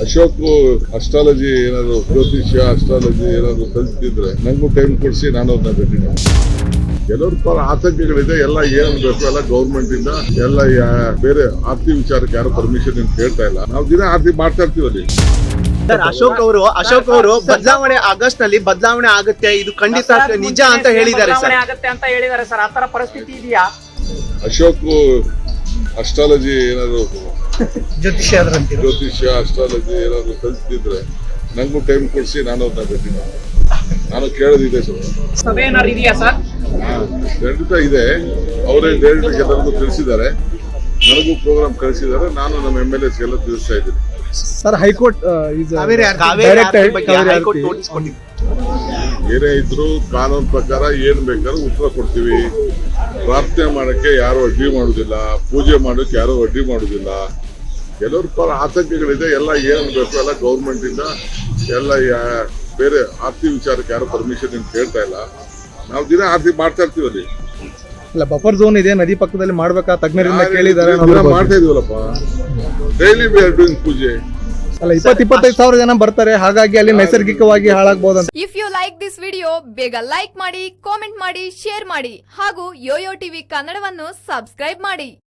Ashok astrology ಏನಾದ್ರು ಜ್ಯೋತಿಷ್ಯ astrology ಏನಾದ್ರು ಕಲ್ತಿದ್ರೆ ನಂಗೂ ಟೈಮ್ ಕೊಡಿಸಿ ನಾನು ಅದನ್ನ ಭೇಟಿ ಕೆಲವ್ರ ಪರ ಆತಂಕಗಳಿದೆ ಎಲ್ಲ ಏನ್ ಬೇಕು ಎಲ್ಲ ಗೌರ್ಮೆಂಟ್ ಇಂದ ಎಲ್ಲ ಯಾ- ಬೇರೆ ಆರ್ತಿ ವಿಚಾರಕ್ಕೆ ಯಾರು ಪರ್ಮಿಷನ್ ಅಂತ ಕೇಳ್ತಾ ಇಲ್ಲ. ನಾವು ದಿನ ಆರ್ತಿ ಮಾಡ್ತಾ ಇರ್ತೀವಿ ಅಲ್ಲಿ. ಸರ್ ಅಶೋಕ್ ಅವರು ಅಶೋಕ್ ಅವರು ಬದಲಾವಣೆ ಆಗಸ್ಟ್ನಲ್ಲಿ ಬದಲಾವಣೆ ಆಗುತ್ತೆ ಇದು ಖಂಡಿತ ನಿಜ ಅಂತ ಹೇಳಿದ್ದಾರೆ ಸರ್. ಆಗತ್ತೆ ಅಂತ ಹೇಳಿದ್ದಾರೆ ಸರ್ ಆತರ ಪರಿಸ್ಥಿತಿ ಇದೆಯಾ? ಅಶೋಕ್ ಅಸ್ಟ್ರಾಲಜಿ ಏನಾದ್ರು ಜ್ಯೋತಿಷ್ಯ ಅದರಂತೀರ ಜ್ಯೋತಿಷ್ಯ ಅಸ್ಟ್ರಾಲಜಿ ಏನಾದ್ರು ಕಲ್ತಿದ್ರೆ ನಂಗೂ ಟೈಮ್ ಕೊಡಿಸಿ ನಾನು ಅದನ್ನ ಭೇಟಿ ನಾನು ಕೇಳೋದಿದೆ ಸರ್. ಸಭೆ ಏನಾದ್ರು ಇದೆಯಾ ಸರ್? ಖಂಡಿತ ಇದೆ. ಅವರೇ ಡೈರೆಕ್ಟ್ ಎಲ್ಲರಿಗೂ ತಿಳಿಸಿದ್ದಾರೆ. ನನಗೂ ಪ್ರೋಗ್ರಾಮ್ ಕಳಿಸಿದ್ದಾರೆ. ನಾನು ನಮ್ಮ ಎಂ ಎಲ್ ಎಸ್ ಎಲ್ಲ ತಿಳಿಸ್ತಾ ಇದ್ದೀನಿ. Sir high court is direct high court notice ಕೊಟ್ಟಿದೆ ಏನೇ ಇದ್ರು ಕಾನೂನು ಪ್ರಕಾರ ಏನ್ ಬೇಕಾದ್ರೂ ಉತ್ತರ ಕೊಡ್ತೀವಿ. ಪ್ರಾರ್ಥನೆ ಮಾಡಕ್ಕೆ ಯಾರು ಅಡ್ಡಿ ಮಾಡುದಿಲ್ಲ. ಪೂಜೆ ಮಾಡೋಕೆ ಯಾರು ಅಡ್ಡಿ ಮಾಡುದಿಲ್ಲ. ಕೆಲವ್ರ ಪರ ಆತಂಕಗಳಿದೆ ಎಲ್ಲ ಏನು ಬೇಕು ಎಲ್ಲ ಗೌರ್ಮೆಂಟ್ ಇಂದ ಎಲ್ಲ ಬೇರೆ ಆರ್ತಿ ವಿಚಾರಕ್ಕೆ ಯಾರು ಪರ್ಮಿಷನ್ ಅಂತ ಕೇಳ್ತಾ ಇಲ್ಲ. ನಾವು ದಿನ ಆರ್ತಿ ಮಾಡ್ತಾ ಇರ್ತೀವಿ ಅಲ್ಲಿ. ಇಲ್ಲ ಬಫರ್ ಝೋನ್ ಇದೆ ನದಿ ಪಕ್ಕದಲ್ಲಿ ಮಾಡ್ಬೇಕಾ? ತಜ್ಞರಿಂದ ಕೇಳಿದ್ದಾರೆ ಮಾಡ್ತಾ ಇದೀವಲ್ಲಪ್ಪ ಡೈಲಿ ವಿ ಆರ್ ಡೂಯಿಂಗ್ ಪೂಜೆ. ಅಲ್ಲ ಇಪ್ಪತ್ ಇಪ್ಪತ್ತೈದು ಸಾವಿರ ಜನ ಬರ್ತಾರೆ ಹಾಗಾಗಿ ಅಲ್ಲಿ ನೈಸರ್ಗಿಕವಾಗಿ ಹಾಳಾಗಬಹುದು if you like this video ಬೇಗ ಲೈಕ್ ಮಾಡಿ ಕಾಮೆಂಟ್ ಮಾಡಿ ಶೇರ್ ಮಾಡಿ ಹಾಗೂ ಯೋಯೋ ಟಿವಿ ಕನ್ನಡವನ್ನು ಸಬ್ಸ್ಕ್ರೈಬ್ ಮಾಡಿ.